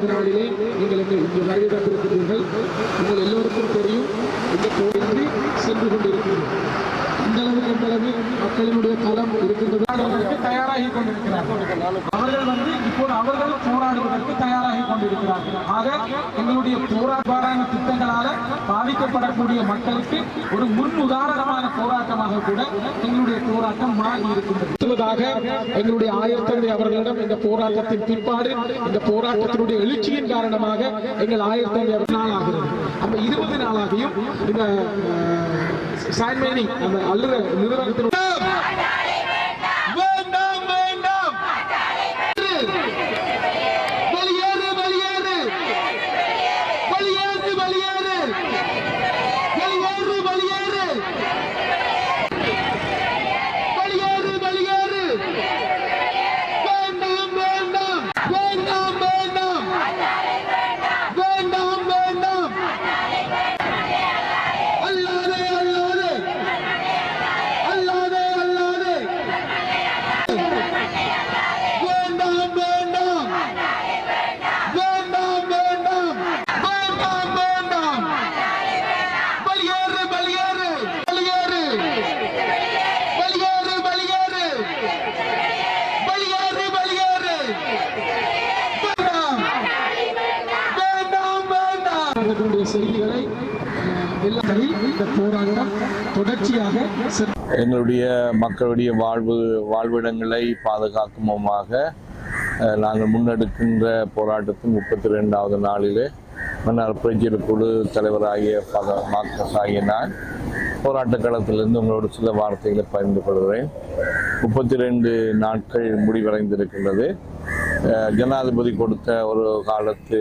இரண்டாவது நாளிலே நீங்கள் இங்கு இங்கு வருகை தந்திருக்கிறீர்கள். உங்கள் எல்லோருக்கும் தெரியும் இந்த கோயிலுக்கு சென்று கொண்டிருக்கிறோம் இந்த அளவுக்கு எந்த அளவு மக்களினுடைய களம் இருக்கின்றது. தயாராகி கொண்டிருக்கிறார்கள். அவர்கள் வந்து இப்போது அவர்கள் போராடுவதற்கு தயாராகி கொண்டிருக்கிறார்கள். ஆக எங்களுடைய போராட்டான திட்டங்களால பாதிக்கப்படக்கூடிய மக்களுக்கு ஒரு முன் உதாரணமான போராட்டமாக கூட எங்களுடைய போராட்டம் மாறி இருக்கின்றது. எங்களுடைய ஆயத்தந்தை அவர்களிடம் இந்த போராட்டத்தின் பிற்பாடு இந்த போராட்டத்தினுடைய எழுச்சியின் காரணமாக எங்கள் ஆயத்தந்தை நாள் ஆகிறது அந்த இருபது நாளாகியும் இந்த சாய்மேனி அந்த அல்லுற நிறுவனத்தினுடைய Bye-bye. வேண்டாம் செய்திகளை இந்த போராட்டம் தொடர்ச்சியாக எங்களுடைய மக்களுடைய வாழ்வு வாழ்விடங்களை பாதுகாக்குமமாக அஹ், நாங்கள் முன்னெடுக்கின்ற போராட்டத்தின் முப்பத்தி ரெண்டாவது நாளிலே மன்னார் புரட்சியர் குழு தலைவராகிய பத மார்க்கஸ் ஆகிய நான் போராட்ட களத்திலிருந்து உங்களோட சில வார்த்தைகளை பகிர்ந்து கொள்கிறேன். முப்பத்தி ரெண்டு நாட்கள் முடிவடைந்திருக்கின்றது. ஜனாதிபதி கொடுத்த ஒரு காலத்து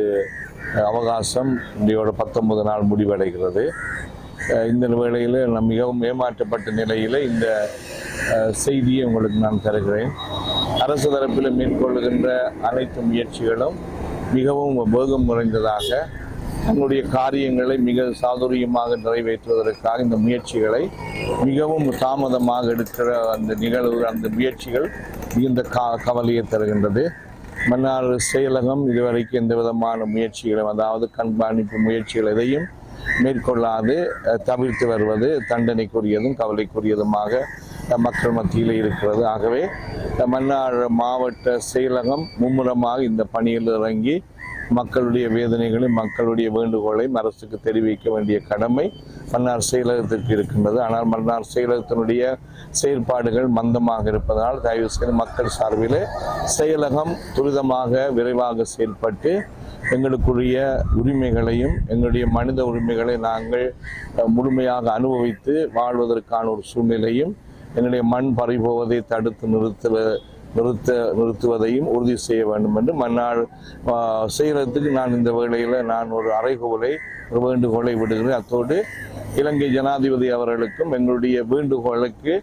அவகாசம் இன்றையோட பத்தொன்பது நாள் முடிவடைகிறது. இந்த வேளையில் நான் மிகவும் ஏமாற்றப்பட்ட நிலையில் இந்த செய்தியை உங்களுக்கு நான் தருகிறேன். அரசு தரப்பில் மேற்கொள்ளுகின்ற அனைத்து முயற்சிகளும் மிகவும் வேகம் குறைந்ததாக தங்களுடைய காரியங்களை மிக சாதுரியமாக நிறைவேற்றுவதற்காக இந்த முயற்சிகளை மிகவும் தாமதமாக எடுக்கிற அந்த நிகழ்வு அந்த முயற்சிகள் மிகுந்த கா கவலையை தருகின்றது. மன்னார் செயலகம் இதுவரைக்கும் எந்த விதமான முயற்சிகளும் அதாவது கண்காணிப்பு முயற்சிகள் எதையும் மேற்கொள்ளாது தவிர்த்து வருவது தண்டனைக்குரியதும் கவலைக்குரியதுமாக மக்கள் மத்தியில் இருக்கிறது. ஆகவே மன்னார் மாவட்ட செயலகம் மும்முரமாக இந்த பணியில் இறங்கி மக்களுடைய வேதனைகளை மக்களுடைய வேண்டுகோளையும் அரசுக்கு தெரிவிக்க வேண்டிய கடமை மன்னார் செயலகத்திற்கு இருக்கின்றது. ஆனால் மன்னார் செயலகத்தினுடைய செயற்பாடுகள் மந்தமாக இருப்பதனால் தயவு செய்து மக்கள் சார்பில் செயலகம் துரிதமாக விரைவாக செயல்பட்டு எங்களுக்குரிய உரிமைகளையும் எங்களுடைய மனித உரிமைகளை நாங்கள் முழுமையாக அனுபவித்து வாழ்வதற்கான ஒரு சூழ்நிலையும் எங்களுடைய மண் பறிபோவதை தடுத்து நிறுத்த நிறுத்த நிறுத்துவதையும் உறுதி செய்ய வேண்டும் என்று மன்னால் ஆஹ், நான் இந்த வேளையில் நான் ஒரு அறைகோலை ஒரு வேண்டுகோளை விடுகிறேன். அத்தோடு இலங்கை ஜனாதிபதி அவர்களுக்கும் எங்களுடைய வேண்டுகோளுக்கு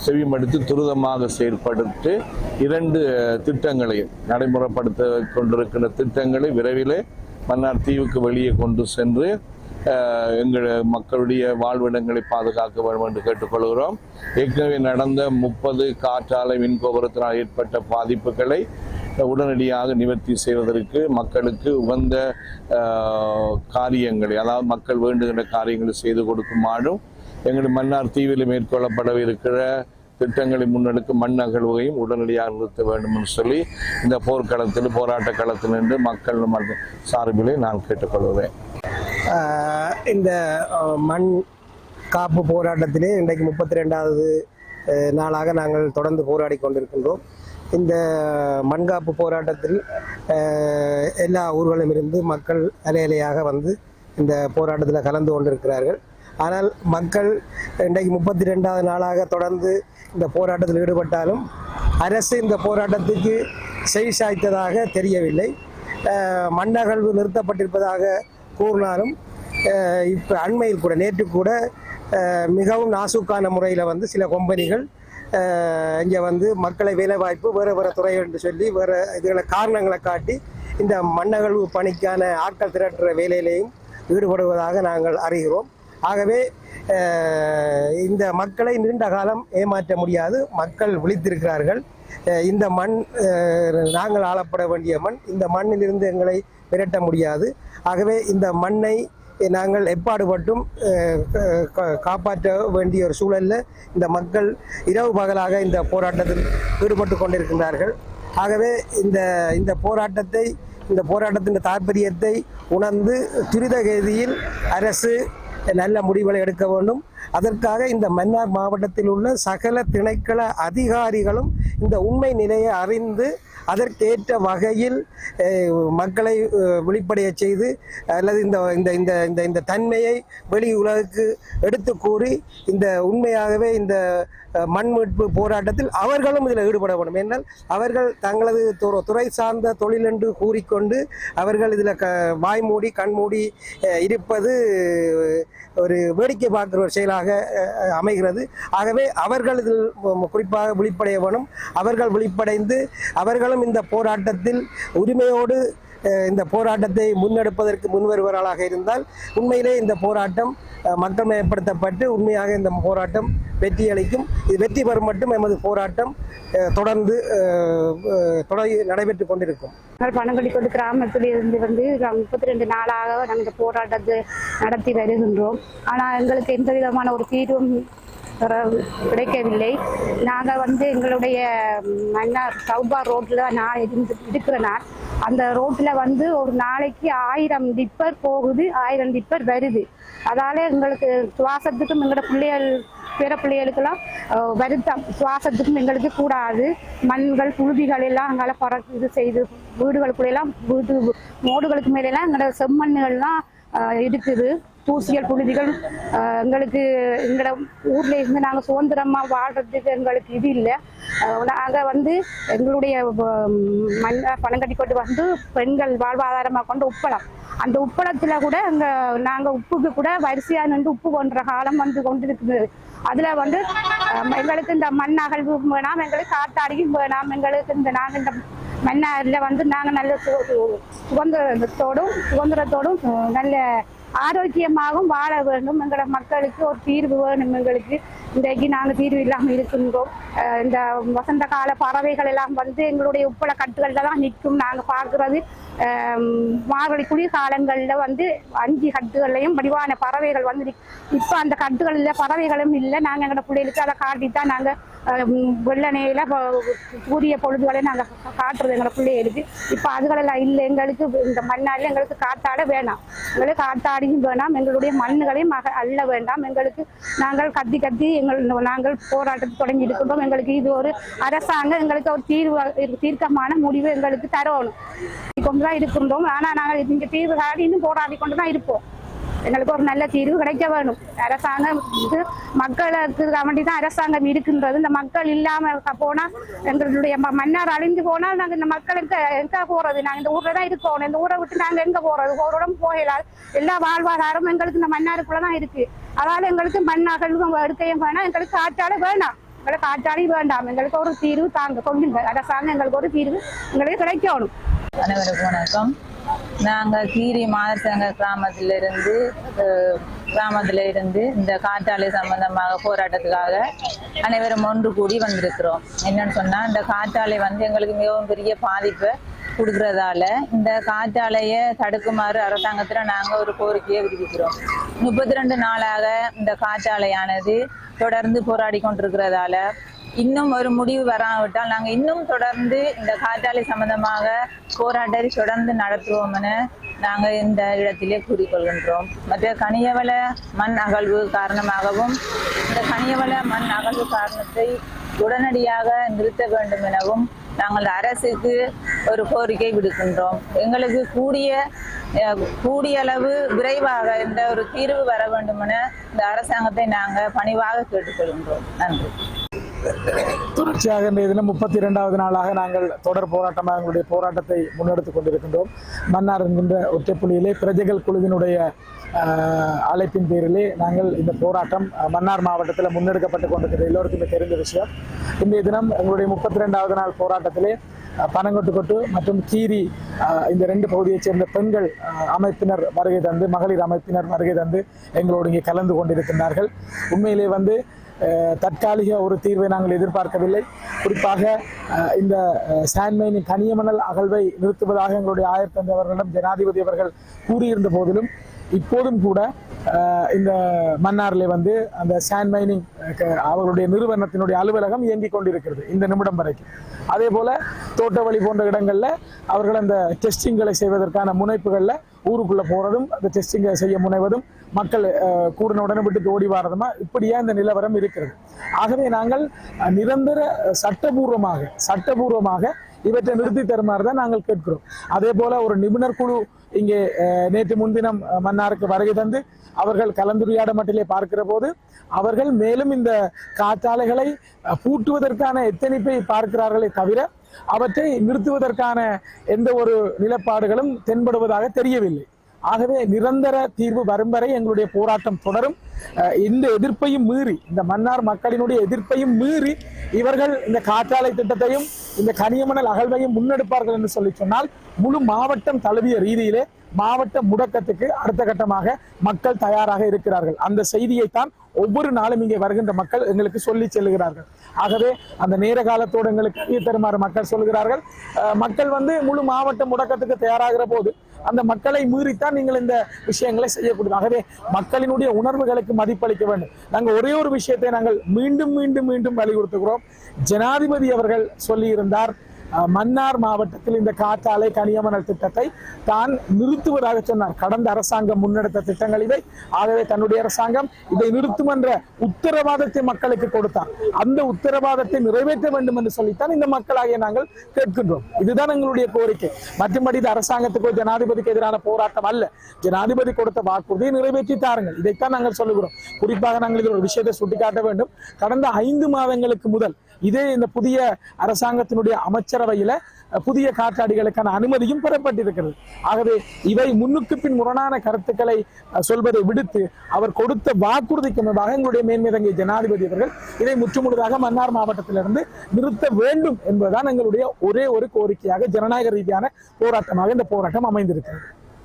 செவிமடுத்து துரிதமாக செயல்படுத்தி இரண்டு திட்டங்களையும் நடைமுறைப்படுத்த கொண்டிருக்கின்ற திட்டங்களை விரைவில் மன்னார் தீவுக்கு வெளியே கொண்டு சென்று எங்கள் மக்களுடைய வாழ்விடங்களை பாதுகாக்க வேண்டும் என்று கேட்டுக்கொள்கிறோம். ஏற்கனவே நடந்த முப்பது காற்றாலை மின்கோபுரத்தினால் ஏற்பட்ட பாதிப்புகளை உடனடியாக நிவர்த்தி செய்வதற்கு மக்களுக்கு உகந்த காரியங்களை அதாவது மக்கள் வேண்டுகின்ற காரியங்களை செய்து கொடுக்குமாறும் எங்கள் மன்னார் தீவில் மேற்கொள்ளப்படவிருக்கிற திட்டங்களை முன்னெடுக்கும் மண் அகழ்வையும் உடனடியாக நிறுத்த வேண்டும் என்று சொல்லி இந்த போர்க்களத்தில் போராட்ட களத்தில் நின்று மக்கள் சார்பிலே நான் கேட்டுக்கொள்கிறேன். இந்த மண் காப்பு போராட்டத்திலே இன்றைக்கு முப்பத்தி ரெண்டாவது நாளாக நாங்கள் தொடர்ந்து போராடி கொண்டிருக்கின்றோம். இந்த மண்காப்பு போராட்டத்தில் எல்லா ஊர்களிலும் இருந்து மக்கள் அலை அலையாக வந்து இந்த போராட்டத்தில் கலந்து கொண்டிருக்கிறார்கள். ஆனால் மக்கள் இன்றைக்கு முப்பத்தி ரெண்டாவது நாளாக தொடர்ந்து இந்த போராட்டத்தில் ஈடுபட்டாலும் அரசு இந்த போராட்டத்துக்கு செவி சாய்த்ததாக தெரியவில்லை. மண்ணகழ்வு நிறுத்தப்பட்டிருப்பதாக கூறினாலும் இப்போ அண்மையில் கூட நேற்று கூட மிகவும் நாசுக்கான முறையில் வந்து சில கம்பெனிகள் இங்கே வந்து மக்களை வேலைவாய்ப்பு வேறு வேறு துறை என்று சொல்லி வேறு இதுகளை காரணங்களை காட்டி இந்த மண்ணகழ்வு பணிக்கான ஆட்கள் திரட்டுற வேலையிலையும் ஈடுபடுவதாக நாங்கள் அறிகிறோம். ஆகவே இந்த மக்களை நீண்ட காலம் ஏமாற்ற முடியாது. மக்கள் விழித்திருக்கிறார்கள். இந்த மண் நாங்கள் ஆளப்பட வேண்டிய மண் இந்த மண்ணிலிருந்து எங்களை விரட்ட முடியாது. ஆகவே இந்த மண்ணை நாங்கள் எப்பாடுபட்டும் காப்பாற்ற வேண்டிய ஒரு சூழலில் இந்த மக்கள் இரவு பகலாக இந்த போராட்டத்தில் ஈடுபட்டு கொண்டிருக்கின்றார்கள். ஆகவே இந்த இந்த போராட்டத்தை இந்த போராட்டத்தின் தாற்பயத்தை உணர்ந்து துரித கதியில் அரசு நல்ல முடிவுகளை எடுக்க வேண்டும். அதற்காக இந்த மன்னார் மாவட்டத்தில் உள்ள சகல திணைக்கள அதிகாரிகளும் இந்த உண்மை நிலையை அறிந்து அதற்கேற்ற வகையில் மக்களை வெளிப்படைய செய்து அல்லது இந்த இந்த இந்த இந்த இந்த தன்மையை வெளி உலகுக்கு எடுத்து கூறி இந்த உண்மையாகவே இந்த மண் மீட்பு போராட்டத்தில் அவர்களும் இதில் ஈடுபட வேண்டும். என்றால் அவர்கள் தங்களது துறை சார்ந்த தொழில் என்று கூறிக்கொண்டு அவர்கள் இதில் க வாய்மூடி கண்மூடி இருப்பது ஒரு வேடிக்கை பார்க்குற ஒரு செயல் அஹ், அமைகிறது. ஆகவே அவர்கள் இதில் குறிப்பாக விழிப்படைய வேணும் அவர்கள் விழிப்படைந்து அவர்களும் இந்த போராட்டத்தில் உரிமையோடு இந்த போராட்டத்தை முன்னெடுப்பதற்கு முன்வருவர்களாக இருந்தால் உண்மையிலே இந்த போராட்டம் மக்கள் மயப்படுத்தப்பட்டு உண்மையாக இந்த போராட்டம் வெற்றி அளிக்கும் இது வெற்றி பெறும் மட்டும் எமது போராட்டம் தொடர்ந்து தொடர் நடைபெற்று கொண்டிருக்கும். நாங்கள் கிராமத்தில் இருந்து வந்து முப்பத்தி ரெண்டு நாளாக நாங்கள் இந்த போராட்டத்தை நடத்தி வருகின்றோம். ஆனால் எங்களுக்கு எந்த விதமான ஒரு தீர்வும் கிடைக்கவில்லை. நாங்கள் வந்து எங்களுடைய மன்னார் சௌபா ரோட்டில் நான் இருந்து இருக்கிற நான் அந்த ரோட்டில் வந்து ஒரு நாளைக்கு ஆயிரம் டிப்பர் போகுது ஆயிரம் டிப்பர் வருது. அதால எங்களுக்கு சுவாசத்துக்கும் எங்களோட பிள்ளைகள் பிற பிள்ளைகளுக்கெல்லாம் வருத்தம். சுவாசத்துக்கும் எங்களுக்கு கூடாது. மண்கள் புழுதிகள் எல்லாம் அங்கால பறக்கு இது செய்து வீடுகளுக்குள்ளெல்லாம் வீடு மோடுகளுக்கு மேலெல்லாம் எங்களோட செம்மண்ணுகள்லாம் இருக்குது. தூசியல் புழுதிகள் எங்களுக்கு எங்களோட ஊர்ல இருந்து நாங்கள் சுதந்திரமா வாழ்றதுக்கு எங்களுக்கு இது இல்லை. நாங்கள் வந்து எங்களுடைய மண் பணம் கொண்டு வந்து பெண்கள் வாழ்வாதாரமாக கொண்டு உப்பளம். அந்த உப்பளத்துல கூட அங்க நாங்க உப்புக்கு கூட வரிசையா நின்று உப்பு கொன்ற காலம் வந்து கொண்டிருக்குது அதுல வந்து எங்களுக்கு இந்த மண் அகழ்வு வேணாம் எங்களுக்கு காத்தாடியும் வேணாம் எங்களுக்கு இந்த நாங்க இந்த மண்ணாரில் வந்து நாங்க நல்ல சுதந்திரத்தோடும் சுதந்திரத்தோடும் நல்ல ஆரோக்கியமாகவும் வாழ வேண்டும். எங்களோட மக்களுக்கு ஒரு தீர்வு வேணும் எங்களுக்கு. இன்றைக்கு நாங்கள் தீர்வு இல்லாமல் இருக்கின்றோம். இந்த வசந்த கால பறவைகள் எல்லாம் வந்து எங்களுடைய உப்பள கட்டுகளில் தான் நிற்கும். நாங்கள் பார்க்குறது மார்கழி குளிர் காலங்களில் வந்து அஞ்சு கட்டுகள்லையும் வடிவான பறவைகள் வந்து இப்போ அந்த கட்டுகளில் பறவைகளும் இல்லை. நாங்கள் எங்களோட பிள்ளைகளுக்கு அதை காட்டித்தான் நாங்கள் வெள்ளனையில் சூரிய பொழுதுகளை நாங்கள் காட்டுறது எங்களோட பிள்ளைகளுக்கு. இப்போ அதுகளெல்லாம் இல்லை. எங்களுக்கு இந்த மண்ணால் எங்களுக்கு காத்தாட வேணாம். எங்களுக்கு காத்தாடியும் வேணாம். எங்களுடைய மண்ணுகளையும் அக அள்ள வேண்டாம். எங்களுக்கு நாங்கள் கத்தி கத்தி எங்கள் நாங்கள் போராட்டத்தை தொடங்கி இருக்கின்றோம் எங்களுக்கு இது ஒரு அரசாங்கம் எங்களுக்கு ஒரு தீர்வு தீர்க்கமான முடிவு எங்களுக்கு தரணும். கொண்டு தான் இருக்கின்றோம். ஆனால் நாங்கள் இந்த தீர்வு காடி இன்னும் போராடி கொண்டு தான் இருப்போம். எங்களுக்கு ஒரு நல்ல தீர்வு கிடைக்க வேணும். அரசாங்கம் இது மக்களுக்கு வேண்டி தான் அரசாங்கம் இருக்கின்றது. இந்த மக்கள் இல்லாம போனா எங்களுடைய மன்னார் அழிந்து போனால் நாங்க இந்த மக்கள் எங்க எங்க போறது? நாங்க இந்த ஊர்ல தான் இருக்கோம். இந்த ஊரை விட்டு நாங்க எங்க போறது? ஒரு இடம் போகலாம் எல்லா வாழ்வாதாரமும் எங்களுக்கு இந்த மன்னாருக்குள்ள தான் இருக்கு. அதனால எங்களுக்கு மண் எடுக்கையும் வேணாம். எங்களுக்கு காற்றால வேணாம். எங்களை காற்றாடி வேண்டாம் எங்களுக்கு ஒரு தீர்வு தாங்க அதை அரசாங்கம் எங்களுக்கு ஒரு தீர்வு எங்களுக்கு கிடைக்கணும் அனைவருக்கும் வணக்கம். நாங்கள் கீரி மாதசங்க கிராமத்திலிருந்து அஹ், கிராமத்துல இருந்து இந்த காற்றாலை சம்பந்தமாக போராட்டத்துக்காக அனைவரும் ஒன்று கூடி வந்திருக்கிறோம். என்னன்னு சொன்னா இந்த காற்றாலை வந்து எங்களுக்கு மிகவும் பெரிய பாதிப்பை. கொடுக்கறதால இந்த காற்றாலைய தடுக்குமாறு அரசாங்கத்துல நாங்க ஒரு கோரிக்கையை விடுவிக்கிறோம். முப்பத்தி ரெண்டு நாளாக இந்த காற்றாலையானது தொடர்ந்து போராடி கொண்டிருக்கிறதால இன்னும் ஒரு முடிவு வராவிட்டால் நாங்கள் இன்னும் தொடர்ந்து இந்த காற்றாலை சம்பந்தமாக போராட்டத்தை தொடர்ந்து நடத்துவோம்னு நாங்கள் இந்த இடத்திலே கூறிக்கொள்கின்றோம். மற்ற கனியவள மண் அகழ்வு காரணமாகவும் இந்த கனியவள மண் அகழ்வு காரணத்தை உடனடியாக நிறுத்த வேண்டும் எனவும் நாங்கள் அரசுக்கு ஒரு கோரிக்கை விடுக்கின்றோம். எங்களுக்கு கூடிய கூடிய அளவு விரைவாக இந்த ஒரு தீர்வு வர வேண்டும் என இந்த அரசாங்கத்தை நாங்கள் பணிவாக கேட்டுக்கொள்கின்றோம். நன்றி. தொடர்ச்சியாக இன்றைய தினம் முப்பத்தி இரண்டாவது நாளாக நாங்கள் தொடர் போராட்டமாக எங்களுடைய போராட்டத்தை முன்னெடுத்துக் கொண்டிருக்கின்றோம். மன்னார் என்கின்ற ஒற்றைப்புள்ளியிலே பிரஜைகள் குழுவினுடைய ஆஹ், அழைப்பின் பேரிலே நாங்கள் இந்த போராட்டம் மன்னார் மாவட்டத்தில் முன்னெடுக்கப்பட்டு கொண்டிருக்கிற எல்லோருக்குமே தெரிந்த விஷயம். இன்றைய தினம் எங்களுடைய முப்பத்தி ரெண்டாவது நாள் போராட்டத்திலே பனங்கொட்டுக்கொட்டு மற்றும் கீரி இந்த ரெண்டு பகுதியைச் சேர்ந்த பெண்கள் அமைப்பினர் வருகை தந்து மகளிர் அமைப்பினர் வருகை தந்து எங்களோடு இங்கே கலந்து கொண்டிருக்கின்றார்கள். உண்மையிலே வந்து தற்காலிக ஒரு தீர்வை நாங்கள் எதிர்பார்க்கவில்லை. குறிப்பாக இந்த சாண்ட்மைனின் கனியமணல் அகழ்வை நிறுத்துவதாக எங்களுடைய ஆயர் தந்தவர்களிடம் ஜனாதிபதி அவர்கள் கூறியிருந்த போதிலும் இப்போதும் கூட இந்த மன்னாரிலே வந்து அந்த சாண்ட் மைனிங் அவர்களுடைய நிறுவனத்தினுடைய அலுவலகம் இயங்கிக் கொண்டிருக்கிறது இந்த நிமிடம் வரைக்கும். அதே போல தோட்டவழி போன்ற இடங்கள்ல அவர்கள் அந்த டெஸ்டிங்களை செய்வதற்கான முனைப்புகள்ல ஊருக்குள்ள போறதும் அந்த டெஸ்டிங்கை செய்ய முனைவதும் மக்கள் கூடின உடனே விட்டு ஓடி வாரதுமா இப்படியா இந்த நிலவரம் இருக்கிறது. ஆகவே நாங்கள் நிரந்தர சட்டபூர்வமாக சட்டபூர்வமாக இவற்றை நிறுத்தி தருமாறு தான் நாங்கள் கேட்கிறோம். அதே போல ஒரு நிபுணர் குழு இங்கே நேற்று முன்தினம் மன்னாருக்கு வருகை தந்து அவர்கள் கலந்துரையாட மட்டிலே பார்க்கிற போது அவர்கள் மேலும் இந்த காற்றாலைகளை பூட்டுவதற்கான எத்தனிப்பை பார்க்கிறார்களே தவிர அவற்றை நிறுத்துவதற்கான எந்த ஒரு நிலப்பாடுகளும் தென்படுவதாக தெரியவில்லை. ஆகவே நிரந்தர தீர்வு வரும் வரை எங்களுடைய போராட்டம் தொடரும். இந்த எதிர்ப்பையும் மீறி இந்த மன்னார் மக்களினுடைய எதிர்ப்பையும் மீறி இவர்கள் இந்த காற்றாலை திட்டத்தையும் இந்த கனியமணல் அகழ்வையும் முன்னெடுப்பார்கள் என்று சொல்லி சொன்னால் முழு மாவட்டம் தழுவிய ரீதியிலே மாவட்ட முடக்கத்துக்கு அடுத்த கட்டமாக மக்கள் தயாராக இருக்கிறார்கள். அந்த செய்தியைத்தான் ஒவ்வொரு நாளும் இங்கே வருகின்ற மக்கள் எங்களுக்கு சொல்லி செல்லுகிறார்கள். ஆகவே அந்த நேர காலத்தோடு எங்களுக்கு அறிய தருமாறு மக்கள் சொல்கிறார்கள் மக்கள் வந்து முழு மாவட்ட முடக்கத்துக்கு தயாராகிற போது அந்த மக்களை மீறித்தான் நீங்கள் இந்த விஷயங்களை செய்யக்கூடாது ஆகவே மக்களினுடைய உணர்வுகளுக்கு மதிப்பளிக்க வேண்டும். நாங்கள் ஒரே ஒரு விஷயத்தை நாங்கள் மீண்டும் மீண்டும் மீண்டும் வலியுறுத்துகிறோம். ஜனாதிபதி அவர்கள் சொல்லியிருந்தார் மன்னார் மாவட்டத்தில் இந்த காற்றாலை கனியமணல் திட்டத்தை தான் நிறுத்துவதாக சொன்னார். கடந்த அரசாங்கம் முன்னெடுத்த திட்டங்கள் இவை. ஆகவே தன்னுடைய அரசாங்கம் இதை நிறுத்தும் என்ற உத்தரவாதத்தை மக்களுக்கு கொடுத்தார். அந்த உத்தரவாதத்தை நிறைவேற்ற வேண்டும் என்று சொல்லித்தான் இந்த மக்களாகிய நாங்கள் கேட்கின்றோம். இதுதான் எங்களுடைய கோரிக்கை. மற்றபடி இது அரசாங்கத்துக்கோ ஜனாதிபதிக்கு எதிரான போராட்டம் அல்ல. ஜனாதிபதி கொடுத்த வாக்குறுதியை நிறைவேற்றி தாருங்கள். இதைத்தான் நாங்கள் சொல்லுகிறோம். குறிப்பாக நாங்கள் இதில் ஒரு விஷயத்தை சுட்டிக்காட்ட வேண்டும். கடந்த ஐந்து மாதங்களுக்கு முதல் இதே இந்த புதிய அரசாங்கத்தினுடைய அமைச்சர் அஹ், புதிய காற்றாடிகளுக்கான அனுமதியும் பெறப்பட்டிருக்கிறது. ஆகவே இவை முன்னுக்கு பின் முரணான கருத்துக்களை சொல்வதை விடுத்து அவர் கொடுத்த வாக்குறுதிக்கு முன்பாக எங்களுடைய மேன்மிதங்கிய ஜனாதிபதி அவர்கள் இதை முற்றுமுழுதாக மன்னார் மாவட்டத்திலிருந்து நிறுத்த வேண்டும் என்பதுதான் எங்களுடைய ஒரே ஒரு கோரிக்கையாக ஜனநாயக ரீதியான போராட்டமாக இந்த போராட்டம் அமைந்திருக்கிறது.